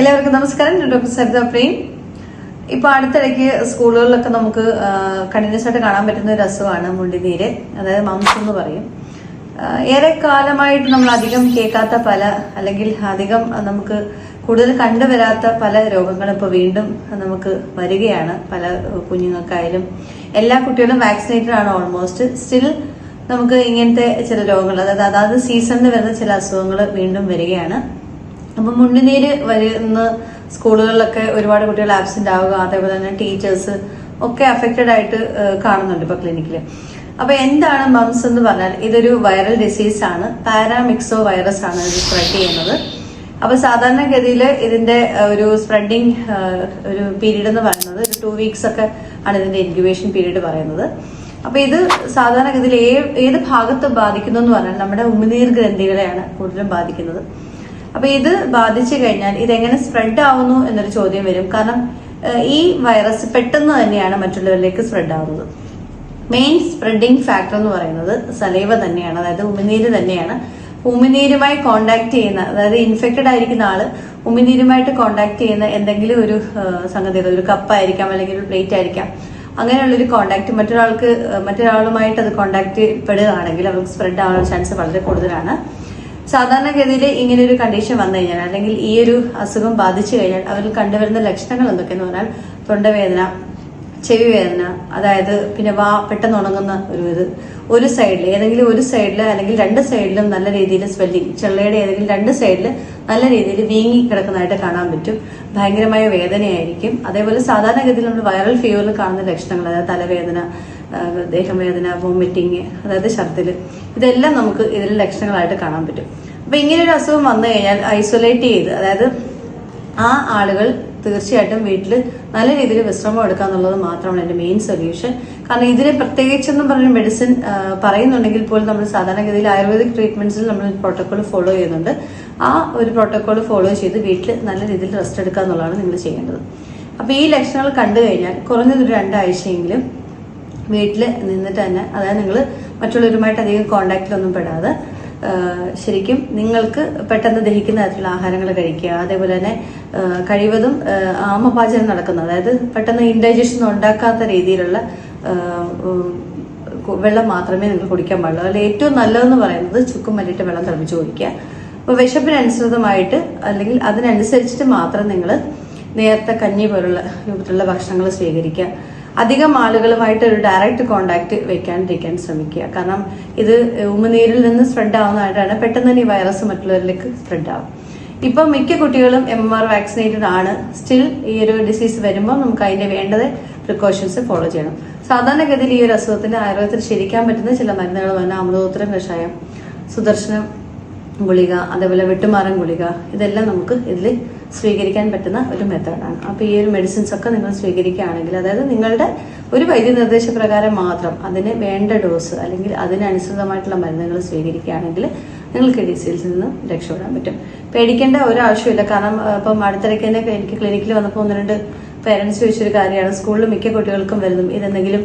എല്ലാവർക്കും നമസ്കാരം. ഞാൻ ഡോക്ടർ സരിത പ്രേം. ഇപ്പൊ അടുത്തിടയ്ക്ക് സ്കൂളുകളിലൊക്കെ നമുക്ക് കണ്ടിന്യൂസ് ആയിട്ട് കാണാൻ പറ്റുന്ന ഒരു അസുഖമാണ് മുണ്ടിനീര്. അതായത് മംസ് എന്ന് പറയും. ഏറെ കാലമായിട്ട് നമ്മൾ അധികം കേൾക്കാത്ത പല അല്ലെങ്കിൽ അധികം നമുക്ക് കൂടുതൽ കണ്ടുവരാത്ത പല രോഗങ്ങളും ഇപ്പോൾ വീണ്ടും നമുക്ക് വരികയാണ്. പല കുഞ്ഞുങ്ങൾക്കായാലും എല്ലാ കുട്ടികളും വാക്സിനേറ്റഡ് ആണ് ഓൾമോസ്റ്റ് സ്റ്റിൽ നമുക്ക് ഇങ്ങനത്തെ ചില രോഗങ്ങൾ അതായത് അതാത് സീസണിൽ വരുന്ന ചില അസുഖങ്ങൾ വീണ്ടും വരികയാണ്. അപ്പൊ മുണ്ടുനീര് വരുന്ന സ്കൂളുകളിലൊക്കെ ഒരുപാട് കുട്ടികൾ ആബ്സെന്റ് ആവുക അതേപോലെ തന്നെ ടീച്ചേഴ്സ് ഒക്കെ അഫക്റ്റഡ് ആയിട്ട് കാണുന്നുണ്ട് ഇപ്പൊ ക്ലിനിക്കിൽ അപ്പൊ എന്താണ് മംസ് എന്ന് പറഞ്ഞാൽ ഇതൊരു വൈറൽ ഡിസീസ് ആണ്. പാരാമിക്സോ വൈറസ് ആണ് ഇത് സ്പ്രെഡ് ചെയ്യുന്നത്. അപ്പൊ സാധാരണഗതിയിൽ ഇതിന്റെ ഒരു സ്പ്രെഡിങ് ഒരു പീരീഡ് എന്ന് പറയുന്നത് ഒരു ടു വീക്സ് ഒക്കെ ആണ് ഇതിന്റെ ഇൻക്യുബേഷൻ പീരീഡ് പറയുന്നത്. അപ്പൊ ഇത് സാധാരണഗതിയിൽ ഏത് ഭാഗത്ത് ബാധിക്കുന്നു എന്ന് പറഞ്ഞാൽ നമ്മുടെ ഉമിനീർ ഗ്രന്ഥികളെയാണ് കൂടുതലും ബാധിക്കുന്നത്. അപ്പൊ ഇത് ബാധിച്ചു കഴിഞ്ഞാൽ ഇതെങ്ങനെ സ്പ്രെഡ് ആവുന്നു എന്നൊരു ചോദ്യം വരും. കാരണം ഈ വൈറസ് പെട്ടെന്ന് തന്നെയാണ് മറ്റുള്ളവരിലേക്ക് സ്പ്രെഡ് ആവുന്നത്. മെയിൻ സ്പ്രെഡിങ് ഫാക്ടർ എന്ന് പറയുന്നത് സലൈവ തന്നെയാണ്. അതായത് ഉമിനീര് തന്നെയാണ്. ഉമിനീരുമായി കോണ്ടാക്ട് ചെയ്യുന്ന അതായത് ഇൻഫെക്റ്റഡ് ആയിരിക്കുന്ന ആൾ ഉമിനീരുമായിട്ട് കോണ്ടാക്ട് ചെയ്യുന്ന എന്തെങ്കിലും ഒരു സംഗതി ഒരു കപ്പായിരിക്കാം അല്ലെങ്കിൽ ഒരു പ്ലേറ്റ് ആയിരിക്കാം. അങ്ങനെയുള്ള ഒരു കോണ്ടാക്ട് മറ്റൊരാൾക്ക് മറ്റൊരാളുമായിട്ട് അത് കോണ്ടാക്ട് പെടുകയാണെങ്കിൽ അവർക്ക് സ്പ്രെഡ് ആവാനുള്ള ചാൻസ് വളരെ കൂടുതലാണ്. സാധാരണഗതിയിൽ ഇങ്ങനെ ഒരു കണ്ടീഷൻ വന്നു കഴിഞ്ഞാൽ അല്ലെങ്കിൽ ഈ ഒരു അസുഖം ബാധിച്ചു കഴിഞ്ഞാൽ അവരിൽ കണ്ടുവരുന്ന ലക്ഷണങ്ങൾ എന്തൊക്കെയെന്ന് പറഞ്ഞാൽ തൊണ്ടവേദന ചെവി വേദന അതായത് പിന്നെ വാ പെട്ടെന്ന് ഉണങ്ങുന്ന ഒരു ഇത്. ഒരു സൈഡിൽ ഏതെങ്കിലും ഒരു സൈഡിൽ അല്ലെങ്കിൽ രണ്ട് സൈഡിലും നല്ല രീതിയിൽ സ്വെല്ലിങ് ചെള്ളയുടെ ഏതെങ്കിലും രണ്ട് സൈഡിൽ നല്ല രീതിയിൽ വീങ്ങി കിടക്കുന്നതായിട്ട് കാണാൻ പറ്റും. ഭയങ്കരമായ വേദനയായിരിക്കും. അതേപോലെ സാധാരണഗതിയിൽ നമ്മൾ വൈറൽ ഫീവറിൽ കാണുന്ന ലക്ഷണങ്ങൾ അതായത് തലവേദന ദേഹവേദന വോമിറ്റിങ് അതായത് ഛർദ്ദിൽ ഇതെല്ലാം നമുക്ക് ഇതിൽ ലക്ഷണങ്ങളായിട്ട് കാണാൻ പറ്റും. അപ്പൊ ഇങ്ങനെ ഒരു അസുഖം വന്നു കഴിഞ്ഞാൽ ഐസൊലേറ്റ് ചെയ്ത് അതായത് ആ ആളുകൾ തീർച്ചയായിട്ടും വീട്ടിൽ നല്ല രീതിയിൽ വിശ്രമം എടുക്കുക എന്നുള്ളത് മാത്രമാണ് എന്റെ മെയിൻ സൊല്യൂഷൻ കാരണം ഇതിന് പ്രത്യേകിച്ചെന്നും പറഞ്ഞ മെഡിസിൻ പറയുന്നുണ്ടെങ്കിൽ പോലും നമ്മൾ സാധാരണഗതിയിൽ ആയുർവേദിക് ട്രീറ്റ്മെന്റ്സിൽ നമ്മൾ പ്രോട്ടോകോൾ ഫോളോ ചെയ്യുന്നുണ്ട്. ആ ഒരു പ്രോട്ടോകോൾ ഫോളോ ചെയ്ത് വീട്ടിൽ നല്ല രീതിയിൽ റെസ്റ്റ് എടുക്കുക എന്നുള്ളതാണ് നിങ്ങൾ ചെയ്യേണ്ടത്. അപ്പോൾ ഈ ലക്ഷണങ്ങൾ കണ്ടു കഴിഞ്ഞാൽ കുറഞ്ഞതൊരു രണ്ടാഴ്ചയെങ്കിലും വീട്ടിൽ നിന്നിട്ട് തന്നെ അതായത് നിങ്ങൾ മറ്റുള്ളവരുമായിട്ട് അധികം കോണ്ടാക്റ്റിലൊന്നും പെടാതെ ശരിക്കും നിങ്ങൾക്ക് പെട്ടെന്ന് ദഹിക്കുന്ന തരത്തിലുള്ള ആഹാരങ്ങൾ കഴിക്കുക അതേപോലെ തന്നെ കഴിവതും ആ, ആമപാചകം നടക്കുന്നത് അതായത് പെട്ടെന്ന് ഇൻഡൈജഷൻ ഉണ്ടാക്കാത്ത രീതിയിലുള്ള വെള്ളം മാത്രമേ നിങ്ങൾ കുടിക്കാൻ പാടുള്ളൂ. അതിൽ ഏറ്റവും നല്ലതെന്ന് പറയുന്നത് ചുക്കും മല്ലിട്ട് വെള്ളം തിളപ്പിച്ച് കുടിക്കുക. അപ്പോൾ വിശപ്പിനനുസൃതമായിട്ട് അല്ലെങ്കിൽ അതിനനുസരിച്ചിട്ട് മാത്രം നിങ്ങൾ നേരത്തെ കഞ്ഞി പോലുള്ള രൂപത്തിലുള്ള ഭക്ഷണങ്ങൾ സ്വീകരിക്കുക. അധികം ആളുകളുമായിട്ട് ഒരു ഡയറക്റ്റ് കോണ്ടാക്ട് വെക്കാണ്ടിരിക്കാൻ ശ്രമിക്കുക. കാരണം ഇത് ഉമിനീരിൽ നിന്ന് സ്പ്രെഡ് ആവുന്നതായിട്ടാണ്. പെട്ടെന്ന് തന്നെ ഈ വൈറസ് മറ്റുള്ളവരിലേക്ക് സ്പ്രെഡ് ആവും. ഇപ്പം മിക്ക കുട്ടികളും എം ആർ വാക്സിനേറ്റഡ് ആണ്. സ്റ്റിൽ ഈ ഒരു ഡിസീസ് വരുമ്പോൾ നമുക്ക് അതിന്റെ വേണ്ടത് പ്രിക്കോഷൻസ് ഫോളോ ചെയ്യണം. സാധാരണഗതിയിൽ ഈ ഒരു അസുഖത്തിന് ആയുർവേദത്തിൽ ശരിക്കാൻ പറ്റുന്ന ചില മരുന്നുകൾ തന്നെ അമൃതോത്തരം കഷായം സുദർശനം ഗുളിക അതേപോലെ വെട്ടുമാറൻ ഗുളിക ഇതെല്ലാം നമുക്ക് ഇതിൽ സ്വീകരിക്കാൻ പറ്റുന്ന ഒരു മെത്തേഡാണ് അപ്പോൾ ഈ ഒരു മെഡിസിൻസ് ഒക്കെ നിങ്ങൾ സ്വീകരിക്കുകയാണെങ്കിൽ അതായത് നിങ്ങളുടെ ഒരു വൈദ്യ നിർദ്ദേശപ്രകാരം മാത്രം അതിന് വേണ്ട ഡോസ് അല്ലെങ്കിൽ അതിനനുസൃതമായിട്ടുള്ള മരുന്നുകൾ സ്വീകരിക്കുകയാണെങ്കിൽ നിങ്ങൾക്ക് ഡിസീസിൽ നിന്ന് രക്ഷപ്പെടാൻ പറ്റും. പേടിക്കേണ്ട ഒരു ഒരാവശ്യമില്ല കാരണം ഇപ്പം അടുത്തിടയ്ക്ക് തന്നെ എനിക്ക് ക്ലിനിക്കിൽ വന്നപ്പോൾ ഒന്ന് രണ്ട് പേരൻസ് ചോദിച്ചൊരു കാര്യമാണ്. സ്കൂളിൽ മിക്ക കുട്ടികൾക്കും വരുന്നു. ഇതെന്തെങ്കിലും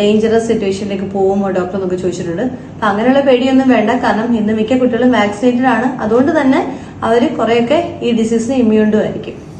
ഡേഞ്ചറസ് സിറ്റുവേഷനിലേക്ക് പോകുമോ ഡോക്ടർ എന്നൊക്കെ ചോദിച്ചിട്ടുണ്ട്. അപ്പൊ അങ്ങനെയുള്ള പേടിയൊന്നും വേണ്ട. കാരണം ഇന്ന് മിക്ക കുട്ടികളും വാക്സിനേറ്റഡ് ആണ്. അതുകൊണ്ട് തന്നെ അവർ കുറെയൊക്കെ ഈ ഡിസീസിന് ഇമ്മ്യൂണ്ടും ആയിരിക്കും